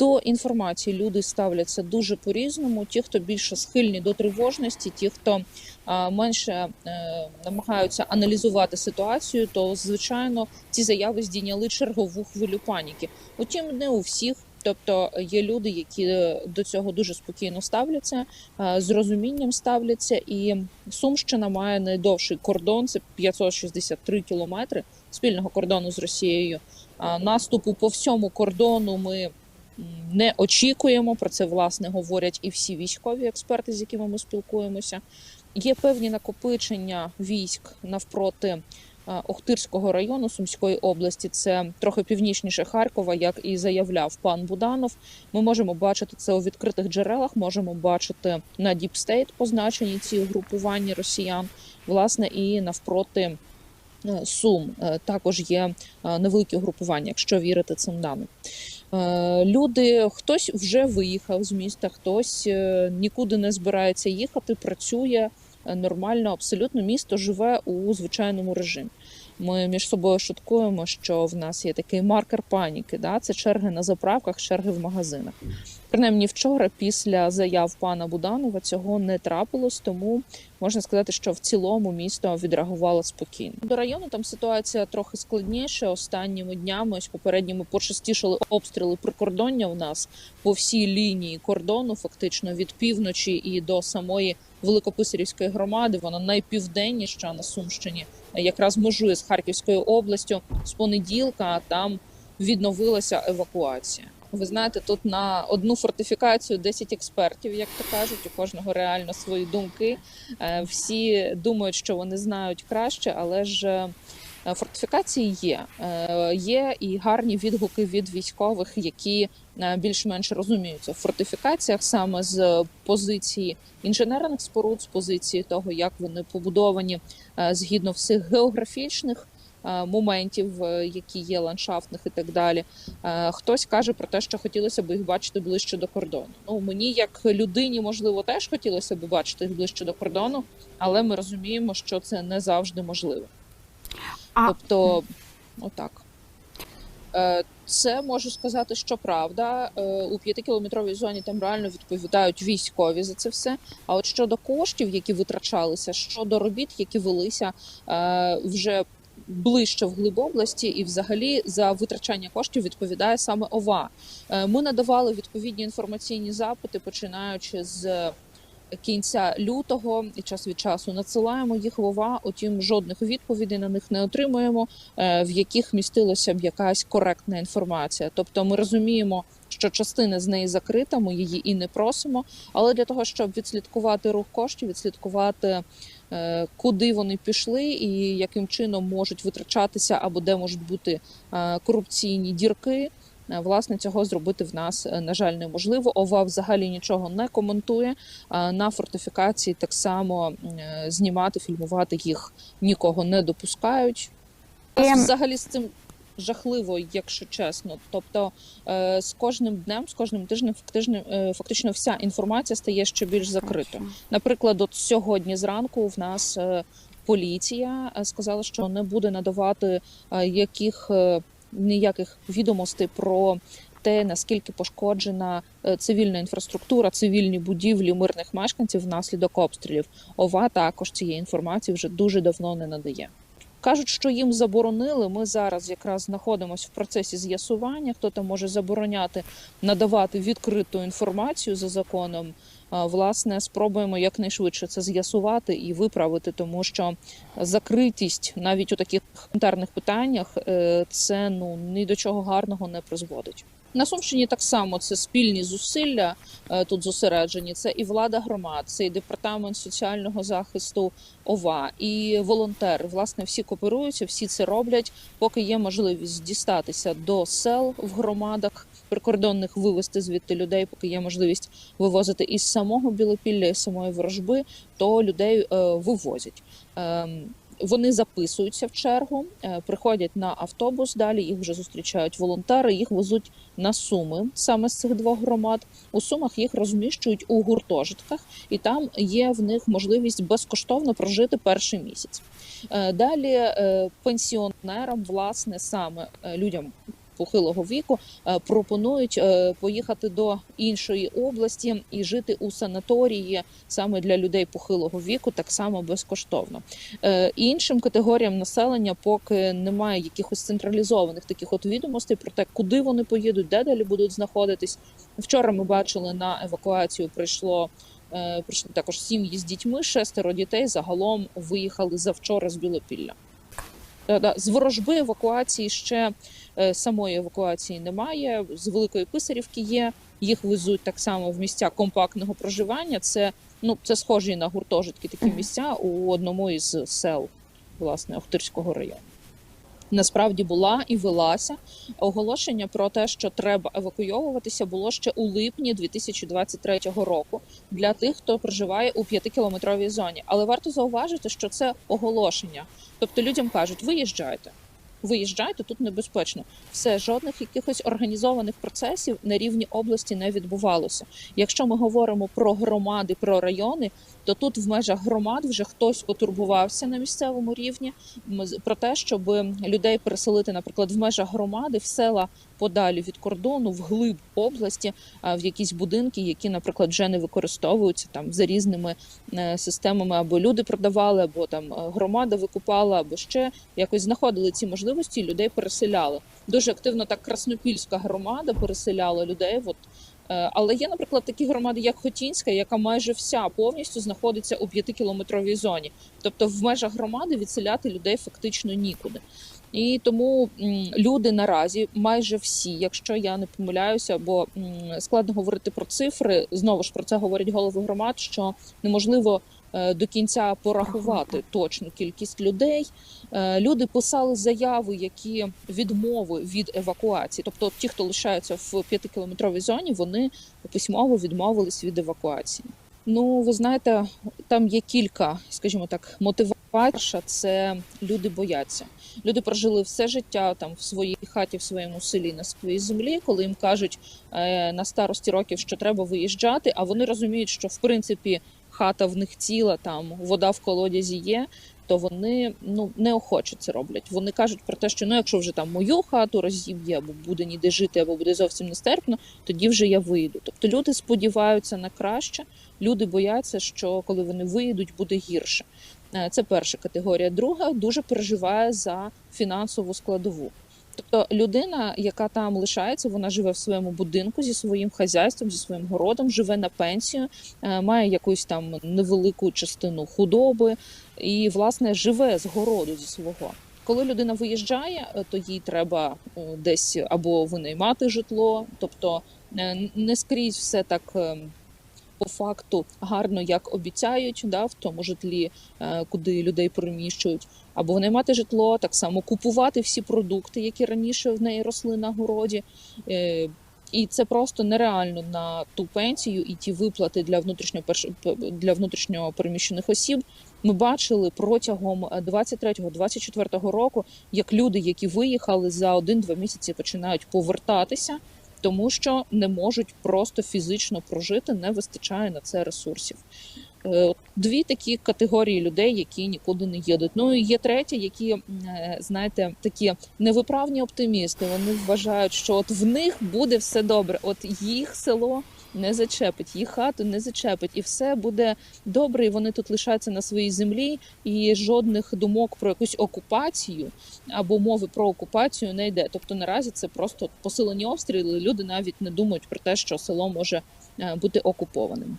До інформації люди ставляться дуже по-різному. Ті, хто більше схильні до тривожності, ті, хто менше е, намагаються аналізувати ситуацію, то звичайно ці заяви здійняли чергову хвилю паніки. Утім, не у всіх. Тобто є люди, які е, до цього дуже спокійно ставляться, е, з розумінням ставляться, і Сумщина має найдовший кордон це 563 кілометри спільного кордону з Росією. Наступу по всьому кордону ми не очікуємо. Про це власне говорять і всі військові експерти, з якими ми спілкуємося. Є певні накопичення військ навпроти е, Охтирського району Сумської області. Це трохи північніше Харкова, як і заявляв пан Буданов. Ми можемо бачити це у відкритих джерелах. Можемо бачити на State позначені ці угрупування росіян, власне, і навпроти. е, Сум Е, також є невеликі угрупування, якщо вірити цим даним. Е, Люди, хтось вже виїхав з міста, хтось е, нікуди не збирається їхати, працює е, нормально. Абсолютно місто живе у звичайному режимі. Ми між собою шуткуємо, що в нас є такий маркер паніки. Да? Це черги на заправках, черги в магазинах. Принаймні, вчора, після заяв пана Буданова, цього не трапилось, тому можна сказати, що в цілому місто відреагувало спокійно. До району там ситуація трохи складніша. Останніми днями, ось попередніми почастішали обстріли прикордоння у нас по всій лінії кордону, фактично від півночі і до самої Великописарівської громади. Вона найпівденніша на Сумщині, якраз межує з Харківською областю. З понеділка там відновилася евакуація. Ви знаєте, тут на одну фортифікацію 10 експертів, як то кажуть, у кожного реально свої думки. Е, Всі думають, що вони знають краще, але ж е, фортифікації є. Е, Є і гарні відгуки від військових, які більш-менш розуміються в фортифікаціях саме з позиції інженерних споруд, з позиції того, як вони побудовані згідно всіх географічних моментів, е, які є ландшафтних і так далі. Е, Хтось каже про те, що хотілося б їх бачити ближче до кордону. Ну мені, як людині, можливо, теж хотілося б бачити їх ближче до кордону, але ми розуміємо, що це не завжди можливо. А- Тобто, отак. Е, Це можу сказати, що правда. Е, У п'ятикілометровій зоні там реально відповідають військові за це все. А от щодо коштів, які витрачалися, щодо робіт, які велися е, вже ближче в глиб і взагалі за витрачання коштів відповідає саме ОВА. Е, Ми надавали відповідні інформаційні запити, починаючи з кінця лютого і час від часу надсилаємо їх в ОВА. Утім, жодних відповідей на них не отримуємо, е, в яких містилася б якась коректна інформація. Тобто, ми розуміємо. Що частина з неї закрита, ми її і не просимо. Але для того, щоб відслідкувати рух коштів, відслідкувати, е, куди вони пішли і яким чином можуть витрачатися, або де можуть бути е, корупційні дірки, е, власне цього зробити в нас е, на жаль неможливо. ОВА взагалі нічого не коментує. На фортифікації так само е, знімати, фільмувати їх нікого не допускають. Взагалі з цим жахливо, якщо чесно. Тобто е, з кожним днем, з кожним тижнем, фактично, е, фактично вся інформація стає ще більш закритою. Наприклад, от сьогодні зранку в нас е, поліція е, сказала, що не буде надавати яких ніяких відомостей про те, наскільки пошкоджена цивільна інфраструктура, цивільні будівлі мирних мешканців внаслідок обстрілів. ОВА також цієї інформації вже дуже давно не надає. Кажуть, що їм заборонили. Ми зараз якраз знаходимося в процесі з'ясування. Хто там може забороняти надавати відкриту інформацію за законом. Власне, спробуємо якнайшвидше це з'ясувати і виправити, тому що закритість навіть у таких гуманітарних питаннях е, це ну ні до чого гарного не призводить. На Сумщині так само це спільні зусилля е, тут зосереджені. Це і влада громад, це і департамент соціального захисту ОВА, і волонтери. Власне, всі кооперуються, всі це роблять, поки є можливість дістатися до сел в громадах прикордонних, вивезти звідти людей, поки є можливість вивозити із самого Білопілля, із самої ворожби, то людей е, вивозять. Вони записуються в чергу, е, приходять на автобус. Далі їх вже зустрічають волонтери. Їх везуть на суми саме з цих двох громад. У сумах їх розміщують у гуртожитках, і там є в них можливість безкоштовно прожити перший місяць. Е, Далі е, пенсіонерам, власне, саме людям похилого віку е, пропонують е, поїхати до іншої області і жити у санаторії саме для людей похилого віку, так само безкоштовно. Е, Іншим категоріям населення поки немає якихось централізованих таких от відомостей про те, куди вони поїдуть, де далі будуть знаходитись. Вчора ми бачили на евакуацію прийшло. Прийшли також сім'ї з дітьми, шестеро дітей загалом виїхали завчора з Білопілля. Е, З ворожби евакуації ще е, самої евакуації немає. З Великої Писарівки є. Їх везуть так само в місця компактного проживання. Це ну це схожі на гуртожитки такі місця у одному із сел власне Охтирського району. Насправді була і велася оголошення про те, що треба евакуйовуватися, було ще у липні 2023 року для тих, хто проживає у п'ятикілометровій зоні. Але варто зауважити, що це оголошення. Тобто людям кажуть, виїжджайте. Виїжджайте тут небезпечно. Все жодних якихось організованих процесів на рівні області не відбувалося. Якщо ми говоримо про громади, про райони, то тут в межах громад вже хтось потурбувався на місцевому рівні про те, щоб людей переселити, наприклад, в межах громади в села подалі від кордону, в глиб області, а, в якісь будинки, які, наприклад, вже не використовуються там за різними е, системами, або люди продавали, або там е, громада викупала, або ще якось знаходили ці можливості, і людей переселяли. Дуже активно так Краснопільська громада переселяла людей. От Е, Але є, наприклад, такі громади, як Хотінська, яка майже вся повністю знаходиться у п'ятикілометровій зоні. Тобто в межах громади відселяти людей фактично нікуди. І тому люди наразі майже всі, якщо я не помиляюся, бо складно говорити про цифри. Знову ж про це говорять голови громад, що неможливо е, до кінця порахувати точну кількість людей. Е, Люди писали заяви, які відмови від евакуації. Тобто, ті, хто лишаються в п'ятикілометровій зоні, вони письмово відмовились від евакуації. Ну, ви знаєте, там є кілька, скажімо так, мотивацій. Перша це люди бояться. Люди прожили все життя там в своїй хаті, в своєму селі, на своїй землі, коли їм кажуть е, на старості років, що треба виїжджати, а вони розуміють, що в принципі хата в них ціла, там вода в колодязі є. То вони ну неохоче це роблять. Вони кажуть про те, що ну, якщо вже там мою хату розіб'є, або буде ніде жити, або буде зовсім нестерпно, тоді вже я вийду. Тобто люди сподіваються на краще, люди бояться, що коли вони виїдуть, буде гірше. Е, Це перша категорія. Друга дуже переживає за фінансову складову. Тобто людина, яка там лишається, вона живе в своєму будинку зі своїм хазяйством, зі своїм городом, живе на пенсію, е, має якусь там невелику частину худоби і, власне, живе з городу зі свого. Коли людина виїжджає, е, то їй треба десь або винаймати житло, тобто не скрізь все так. Е, По факту гарно як обіцяють, да, в тому житлі, е, куди людей переміщують, або винаймати житло, так само купувати всі продукти, які раніше в неї росли на городі. Е, І це просто нереально на ту пенсію і ті виплати для внутрішньо для внутрішньо переміщених осіб. Ми бачили протягом 23-24 року, як люди, які виїхали за один-два місяці, починають повертатися, тому що не можуть просто фізично прожити, не вистачає на це ресурсів. Е, Дві такі категорії людей, які нікуди не їдуть. Ну і є третя, які е, знаєте, такі невиправні оптимісти. Вони вважають, що от в них буде все добре. От їх село не зачепить, їх хату не зачепить, і все буде добре. І вони тут лишаються на своїй землі, і жодних думок про якусь окупацію або мови про окупацію не йде. Тобто наразі це просто посилені обстріли. Люди навіть не думають про те, що село може е, бути окупованим.